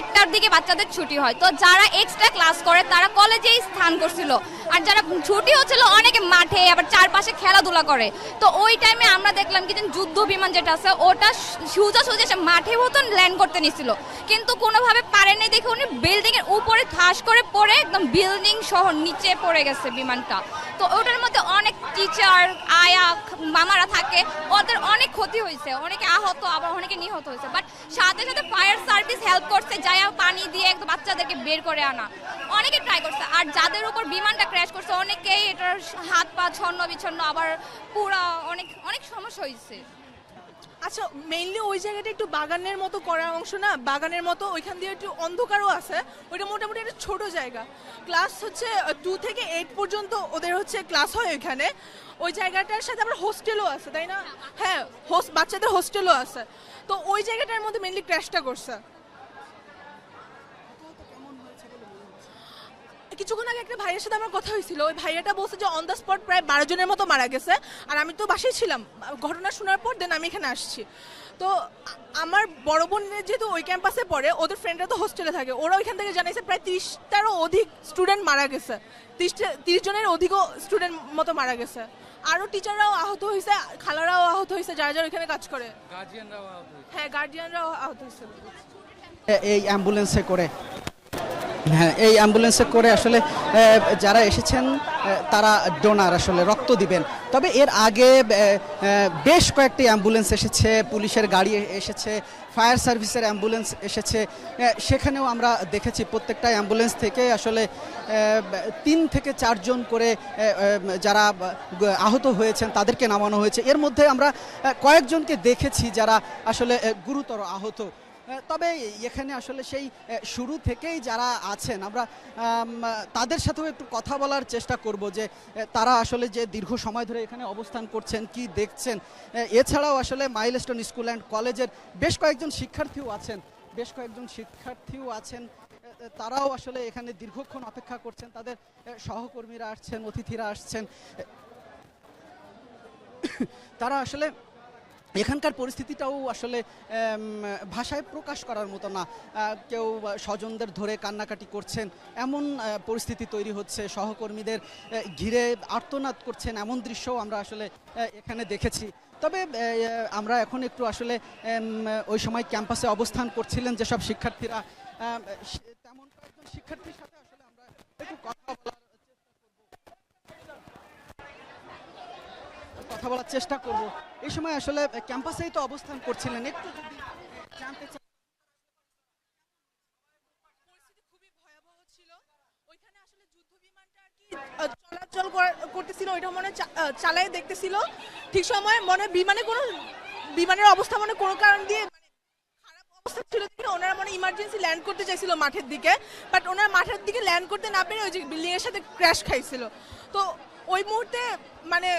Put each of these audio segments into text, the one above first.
একটার দিকে বাচ্চাদের ছুটি হয়। তো যারা এক্সট্রা ক্লাস করে তারা কলেজেই স্থান করছিল। আর যারা ছুটি হচ্ছিল অনেকে মাঠে, আবার চারপাশে খেলাধুলা করে। তো ওই টাইমে আমরা দেখলাম কি যুদ্ধ বিমান যেটা আছে, ওটা সোজা সোজা সে মাঠে মতন ল্যান্ড করতে নিছিল। কিন্তু কোনোভাবে পারেনি দেখে উনি বিল্ডিং এর উপরে ঠাস করে পড়ে একদম বিল্ডিং সহ নিচে পড়ে গেছে বিমানটা। তো ওটার মধ্যে অনেক টিচার আয়া মামারা থাকে, ওদের অনেক ক্ষতি হয়েছে। অনেকে আহত, আবার অনেকে নিহত হয়েছে। বাট সাথে সাথে ফায়ার সার্ভিস হেল্প করছে যাই পানি দিয়ে বাচ্চাদেরকে বের করে আনা। অনেকে ট্রাই করছে, আর যাদের উপর বিমানটা ক্র্যাশ করছে। অনেকেই এটার হাত পা ছন্ন বিছন্ন আবার পুরা অনেক অনেক সমস্যা হয়েছে। আচ্ছা মেইনলি ওই জায়গাটা একটু বাগানের মতো করা অংশ না? বাগানের মতো ওইখান দিয়ে একটু অন্ধকারও আছে। ওইটা মোটামুটি একটা ছোট জায়গা। ক্লাস হচ্ছে টু থেকে এইট পর্যন্ত ওদের হচ্ছে ক্লাস হয় ওইখানে। ওই জায়গাটার সাথে আবার হোস্টেলও আছে তাই না? হ্যাঁ হোস্ট বাচ্চাদের হোস্টেলও আছে। তো ওই জায়গাটার মধ্যে মেইনলি ক্র্যাশটা করছে। কিছুক্ষণ আগে একটা ভাইয়ের সাথে আমার কথা হয়েছিল। ওই ভাইয়াটা বলছে যে অন দ্য স্পট প্রায় বারো জনের মতো মারা গেছে। আর আমি তো বাসায় ছিলাম। ঘটনা শোনার পর দেন আমি এখানে আসছি। তো আমার বড় বোনের যেহেতু ওই ক্যাম্পাসে পড়ে ওদের ফ্রেন্ডরা তো হোস্টেলে থাকে। ওরা ওইখান থেকে জানাইছে প্রায় তিরিশটারও অধিক স্টুডেন্ট মারা গেছে। তিরিশটা তিরিশ জনের অধিকও স্টুডেন্ট মতো মারা গেছে। আরও টিচাররাও আহত হয়েছে খালারাও আহত হয়েছে যারা যারা ওইখানে কাজ করে। হ্যাঁ গার্জিয়ানরাও আহত হয়েছে। এই অ্যাম্বুলেন্সে করে। হ্যাঁ এই অ্যাম্বুলেন্সে করে আসলে যারা এসেছেন তারা ডোনার আসলে রক্ত দিবেন। তবে এর আগে বেশ কয়েকটি অ্যাম্বুলেন্স এসেছে পুলিশের গাড়ি এসেছে ফায়ার সার্ভিসের অ্যাম্বুলেন্স এসেছে সেখানেও আমরা দেখেছি প্রত্যেকটা অ্যাম্বুলেন্স থেকে আসলে তিন থেকে চারজন করে যারা আহত হয়েছেন তাদেরকে নামানো হয়েছে। এর মধ্যে আমরা কয়েকজনকে দেখেছি যারা আসলে গুরুতর আহত। আহ, তবে এখানে আসলে সেই শুরু থেকেই যারা আছেন, আমরা তাদের সাথেও একটু কথা বলার চেষ্টা করব যে তারা আসলে যে দীর্ঘ সময় ধরে এখানে অবস্থান করছেন, কি দেখছেন। এছাড়াও আসলে মাইলস্টোন স্কুল অ্যান্ড কলেজের বেশ কয়েকজন শিক্ষার্থীও আছেন, বেশ কয়েকজন শিক্ষার্থীও আছেন তারাও আসলে এখানে দীর্ঘক্ষণ অপেক্ষা করছেন, তাদের সহকর্মীরা আসছেন, অতিথিরা আসছেন। তারা আসলে এখানকার পরিস্থিতিটাও আসলে ভাষায় প্রকাশ করার মতো না। কেউ স্বজনদের ধরে কান্নাকাটি করছেন, এমন পরিস্থিতি তৈরি হচ্ছে, সহকর্মীদের ঘিরে আর্তনাদ করছেন, এমন দৃশ্যও আমরা আসলে এখানে দেখেছি। তবে আমরা এখন একটু আসলে ওই সময় ক্যাম্পাসে অবস্থান করছিলেন যেসব শিক্ষার্থীরা তেমন কয়েকজন শিক্ষার্থীর সাথে আসলে আমরা একটু কথা বলার কথা বলার চেষ্টা করব। এই সময় আসলে ক্যাম্পাসেই তো অবস্থান করছিলেন, একটু চলাচল করা- করতেছিল, ওইটা মনে চালায় দেখতেছিল। ঠিক সময় মনে বিমানে কোনো, বিমানের অবস্থা মনে কোনো কারণ দিয়ে মানে অবস্থা ছিল ইমার্জেন্সি ল্যান্ড করতে চাইছিল মাঠের দিকে বাট মাঠের দিকে ল্যান্ড করতে না পেরে ওই যে সাথে ক্র্যাশ খাইছিল। তো ওই মুহূর্তে মানে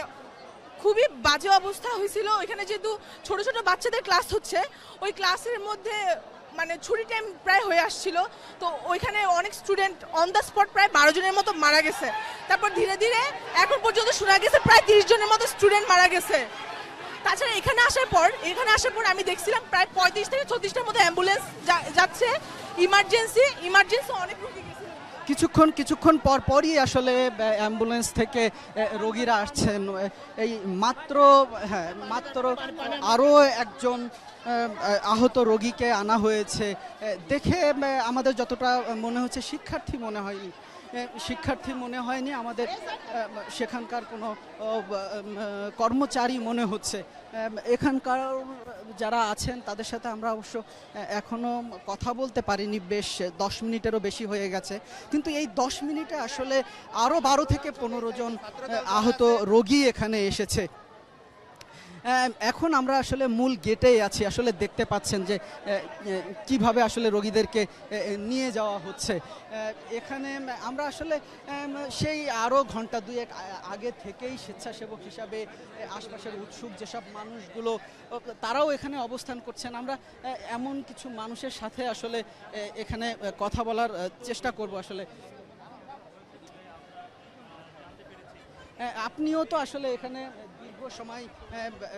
খুবই বাজে অবস্থা হয়েছিল। ওইখানে যেহেতু ছোট ছোট বাচ্চাদের ক্লাস হচ্ছে, ওই ক্লাসের মধ্যে মানে ছুটি টাইম প্রায় হয়ে আসছিল। তো ওইখানে অনেক স্টুডেন্ট অন দ্য স্পট প্রায় বারো জনের মতো মারা গেছে। তারপর ধীরে ধীরে এখন পর্যন্ত শোনা গেছে প্রায় তিরিশ জনের মতো স্টুডেন্ট মারা গেছে। তাছাড়া এখানে আসার পর, এখানে আসার পর আমি দেখছিলাম প্রায় পঁয়ত্রিশ থেকে ছত্রিশটার মতো অ্যাম্বুলেন্স যাচ্ছে। ইমার্জেন্সি ইমার্জেন্সি অনেক রোগী কিছুক্ষণ কিছুক্ষণ পর পরই আসলে অ্যাম্বুলেন্স থেকে রোগীরা আসছেন। এই মাত্র হ্যাঁ মাত্র আরও একজন আহত রোগীকে আনা হয়েছে। দেখে আমাদের যতটা মনে হচ্ছে, শিক্ষার্থী মনে হয়নি। শিক্ষার্থী মনে হয়নি, আমাদের সেখানকার কোনো কর্মচারী মনে হচ্ছে। এখানকার যারা আছেন, তাদের সাথে আমরা অবশ্য এখনও কথা বলতে পারিনি, বেশ দশ মিনিটেরও বেশি হয়ে গেছে। কিন্তু এই দশ মিনিটে আসলে আরও বারো থেকে পনেরো জন আহত রোগী এখানে এসেছে। এখন আমরা আসলে মূল গেটেই আছি। আসলে দেখতে পাচ্ছেন যে কীভাবে আসলে রোগীদেরকে নিয়ে যাওয়া হচ্ছে। এখানে আমরা আসলে সেই আরও ঘণ্টা দুয়েক আগে থেকেই স্বেচ্ছাসেবক হিসাবে আশপাশের উৎসুক যেসব মানুষগুলো তারাও এখানে অবস্থান করছেন। আমরা এমন কিছু মানুষের সাথে আসলে এখানে কথা বলার চেষ্টা করব আসলে। আপনিও তো আসলে এখানে সময়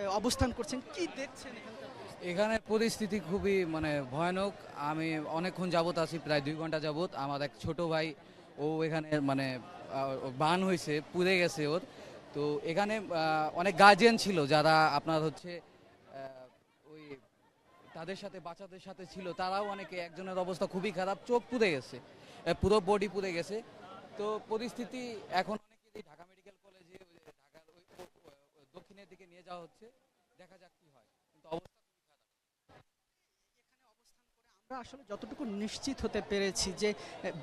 অবস্থান করছেন। কি দেখছেন এখানে পরিস্থিতি খুবই মানে ভয়ানক। আমি অনেকক্ষণ যাবত আছি, প্রায় দুই ঘণ্টা যাবত আমার এক ছোট ভাই, ও এখানে মানে বান হয়েছে, পুড়ে গেছে ওর। তো এখানে অনেক গার্জিয়ান ছিল যারা আপনার হচ্ছে ওই তাদের সাথে, বাচ্চাদের সাথে ছিল। তারাও অনেকে, একজনের অবস্থা খুবই খারাপ। চোখ পুড়ে গেছে। পুরো বডি পুড়ে গেছে। তো পরিস্থিতি এখন অনেকেরই ঢাকা মেডিকেল কলেজে ওই যে ঢাকার ওই ও- ও- ও- দক্ষিণের দিকে নিয়ে যাওয়া হচ্ছে, দেখা যাক কি হয়। কিন্তু অবস্থা আমরা আসলে যতটুকু নিশ্চিত হতে পেরেছি যে,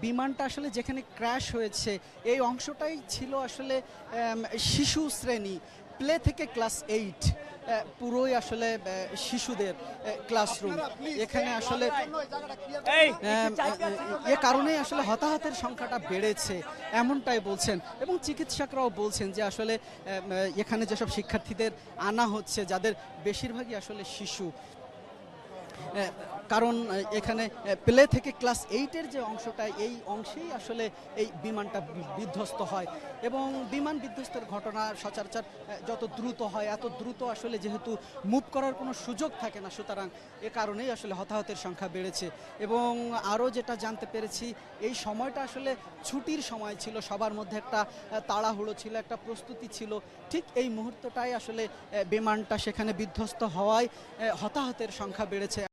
বিমানটা আসলে যেখানে ক্র্যাশ হয়েছে, এই অংশটাই ছিল আসলে শিশু শ্রেণি, প্লে থেকে ক্লাস এইট। পুরোই আসলে শিশুদের ক্লাসরুম এখানে আসলে এ কারণে আসলে হতাহতের সংখ্যাটা বেড়েছে এমনটাই বলছেন। এবং চিকিৎসকরাও বলছেন যে আসলে এখানে যেসব শিক্ষার্থীদের আনা হচ্ছে যাদের বেশিরভাগই আসলে শিশু কারণ এখানে প্লে থেকে ক্লাস এইটের যে অংশটা, এই অংশেই আসলে এই বিমানটা বিধ্বস্ত হয়। এবং বিমান বিধ্বস্তের ঘটনা সচরাচর যত দ্রুত হয়, এত দ্রুত আসলে যেহেতু মুভ করার কোনো সুযোগ থাকে না, সুতরাং এ কারণেই আসলে হতাহতের সংখ্যা বেড়েছে। এবং আরও যেটা জানতে পেরেছি, এই সময়টা আসলে ছুটির সময় ছিল, সবার মধ্যে একটা তাড়াহুড়ো ছিল, একটা প্রস্তুতি ছিল। ঠিক এই মুহূর্তটাই আসলে বিমানটা সেখানে বিধ্বস্ত হওয়ায় হতাহতের সংখ্যা বেড়েছে।